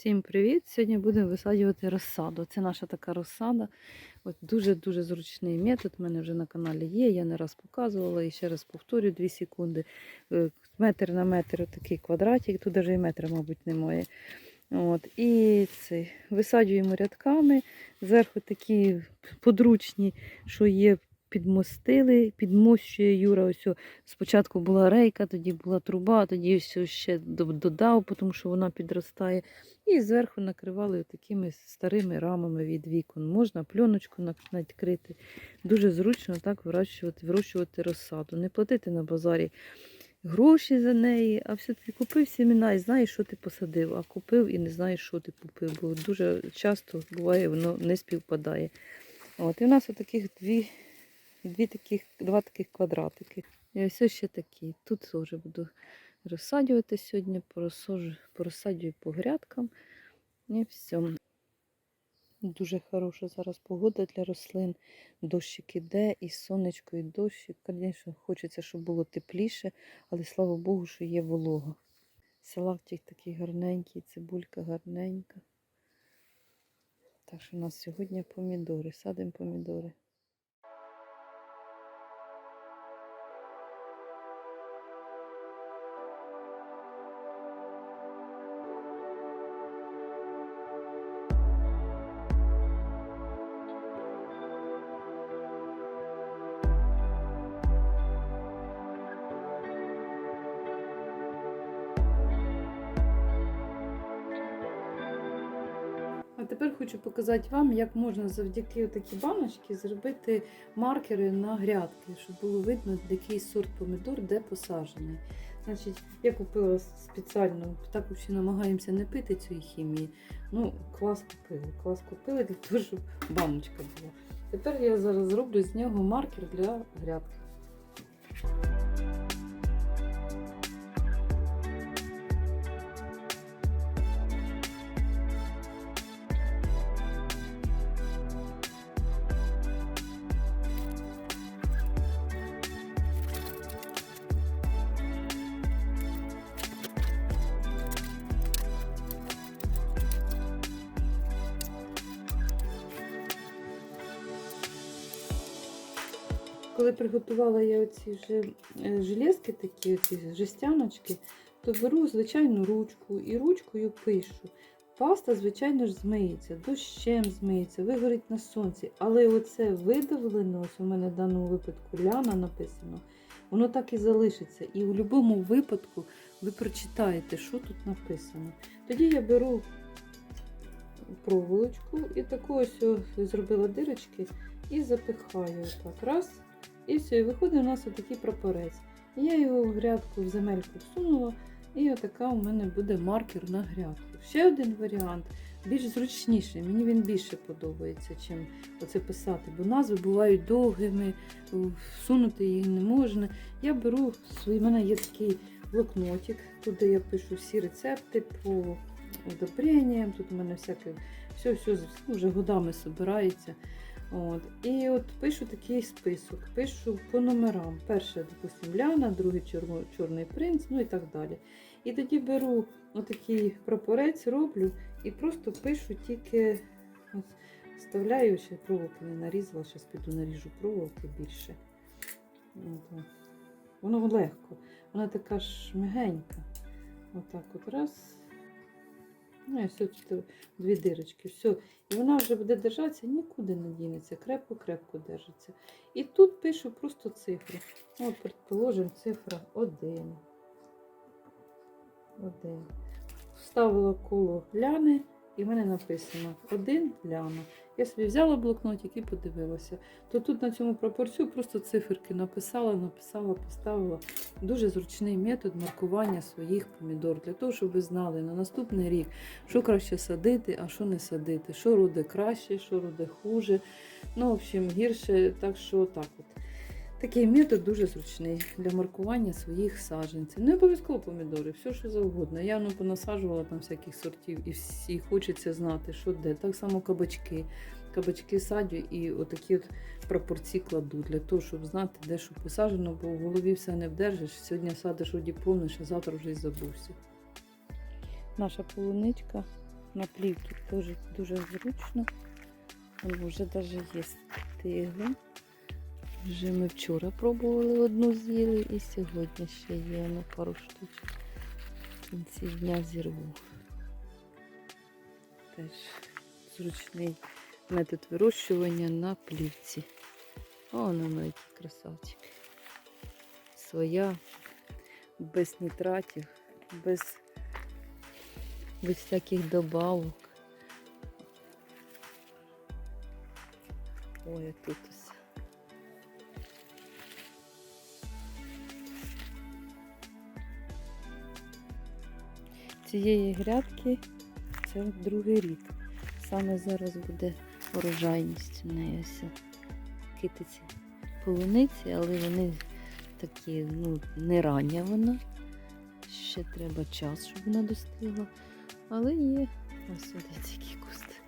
Всім привіт! Сьогодні будемо висаджувати розсаду. Це наша така розсада. Дуже-дуже зручний метод. У мене вже на каналі є. Я не раз показувала і ще раз повторю 2 секунди. Е, Метр на метр такий квадратик, тут навіть і метра, мабуть, немає. От, і це, висаджуємо рядками. Зверху такі подручні, що є, підмостили, підмощує Юра. Ось спочатку була рейка, тоді була труба, тоді ось ще додав, тому що вона підростає. І зверху накривали такими старими рамами від вікон. Можна пленочку нак- накрити. Дуже зручно так вирощувати, вирощувати розсаду. Не платити на базарі гроші за неї, а все-таки купив сімена і знаєш, що ти посадив, а купив і не знаєш, що ти купив. Бо дуже часто буває, воно не співпадає. От, і у нас отаких дві, дві таких, два таких квадратики. І ось ще такі. Тут теж буду розсаджувати сьогодні, порозсаджу, порозсаджую по грядкам. І все. Дуже хороша зараз погода для рослин. Дощик іде, і сонечко, і дощик. Звісно, хочеться, щоб було тепліше, але слава Богу, що є волога. Салатик такий гарненький, цибулька гарненька. Так що у нас сьогодні помідори, садимо помідори. Тепер хочу показати вам, як можна завдяки такі баночки зробити маркери на грядки, щоб було видно, який сорт помідор де посаджений. Значить, я купила спеціально, так взагалі намагаємося не пити цієї хімії. Ну, клас купили. Клас купили для того, щоб баночка була. Тепер я зараз зроблю з нього маркер для грядки. Коли приготувала я оці вже е, железки, такі оці жестяночки, то беру звичайну ручку і ручкою пишу. Паста, звичайно ж, змиється, дощем змиється, вигорить на сонці. Але оце видавлено, ось у мене в даному випадку ляна написано, воно так і залишиться. І в будь-якому випадку ви прочитаєте, що тут написано. Тоді я беру проволочку і таку ось зробила дирочки і запихаю так. Раз. І все, і виходить у нас отакий прапорець. Я його в грядку в земельку всунула, і отака у мене буде маркер на грядку. Ще один варіант, більш зручніший. Мені він більше подобається, чим оце писати, бо назви бувають довгими, всунути їх не можна. Я беру свій, у мене є такий блокнотик, туди я пишу всі рецепти по удобренням. Тут у мене всяке все, все вже годами збирається. От. І от пишу такий список, пишу по номерам. Перше, допустим, Ляна, другий чорний принц, ну і так далі. І тоді беру отакий прапорець, роблю і просто пишу тільки ось, вставляю ще проволоки не нарізала, зараз піду наріжу проволоки більше. От. Воно легко, вона така ж мягенька. Отак от раз. Ну і все, тут дві дирочки. Все. І вона вже буде держатися, нікуди не дінеться, крепко-крепко держиться. І тут пишу просто цифри. От, предположимо, цифра 1. 1. Вставила коло ляни, і в мене написано 1 ляна. Я собі взяла блокнотик і подивилася. То тут на цьому пропорцію просто циферки написала, написала, поставила. Дуже зручний метод маркування своїх помідор, для того, щоб ви знали на наступний рік, що краще садити, а що не садити, що роде краще, що роде хуже. Ну, в общем, гірше, так що так от. Такий метод дуже зручний для маркування своїх саджанців. Не обов'язково помідори, все що завгодно. Я ну, понасаджувала там всяких сортів і всі хочеться знати, що де. Так само кабачки. Кабачки садю і отакі от пропорції кладу для того, щоб знати, де що посаджено, бо в голові все не вдержиш. Сьогодні садиш оді повниш, а завтра вже й забувся. Наша полуничка На плівці теж дуже зручно. Вже навіть є стигла. Вже ми вчора пробували одну з'їли і сьогодні ще є на пару штучок. В кінці дня зірву. Теж зручний метод вирощування на плівці. О, воно який красавчик. Своя, без нітратів, без, без всяких добавок. Ой, а тут Цієї грядки це другий рік. Саме зараз буде урожайність в неї ось китиці полуниці, але вони такі, ну, не рання вона. Ще треба час, щоб вона достигла. Але є. Ось дивіться, який куст.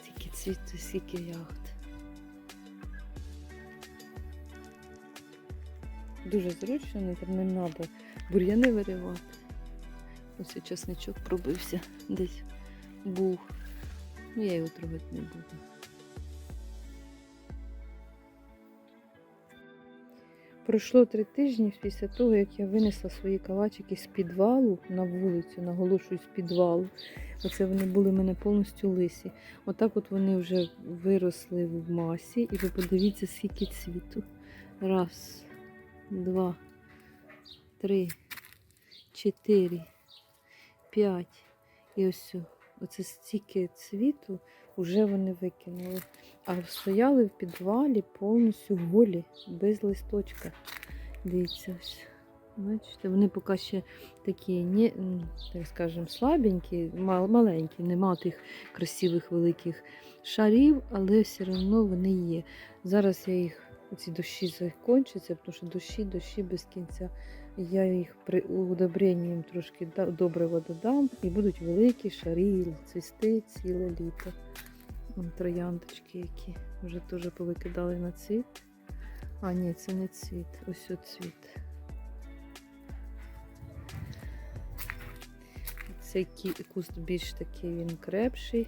Стільки цвіту, стільки ягод. Дуже зручно, не треба бур'яни виривати. Ось і часничок пробився десь був. Ну, я його трогати не буду. Пройшло три тижні після того, як я винесла свої калачики з підвалу на вулицю, наголошую, з підвалу. Оце вони були в мене повністю лисі. Отак от вони вже виросли в масі. І ви подивіться, скільки цвіту. Раз, два, три, чотири, п'ять. І ось оце стільки цвіту вже вони викинули. А стояли в підвалі повністю голі, без листочка. Дивіться ось. Бачите, вони поки ще такі, не, так скажемо, слабенькі, мал- маленькі, нема тих красивих великих шарів, але все одно вони є. Зараз я їх, ці дощі закінчаться, тому що дощі без кінця. Я їх при удобренням трошки да- добрива додам і будуть великі шарі цвісти ціле літо. Вон трояндочки, які вже теж повикидали на цвіт. А, ні, це не цвіт, ось цвіт. Цей куст більш такий він крепший.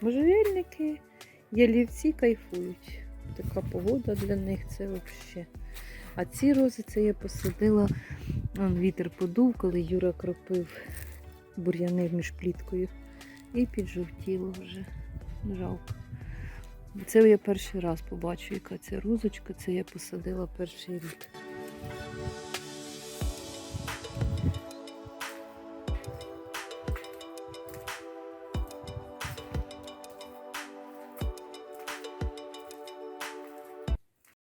Можжевельники, ялівці кайфують. Така погода для них це взагалі. А ці рози це я посадила, он вітер подув, коли Юра кропив бур'яни між пліткою. І піджовтіло вже. Жалко. Це я перший раз побачу, яка ця розочка. Це я посадила перший рік.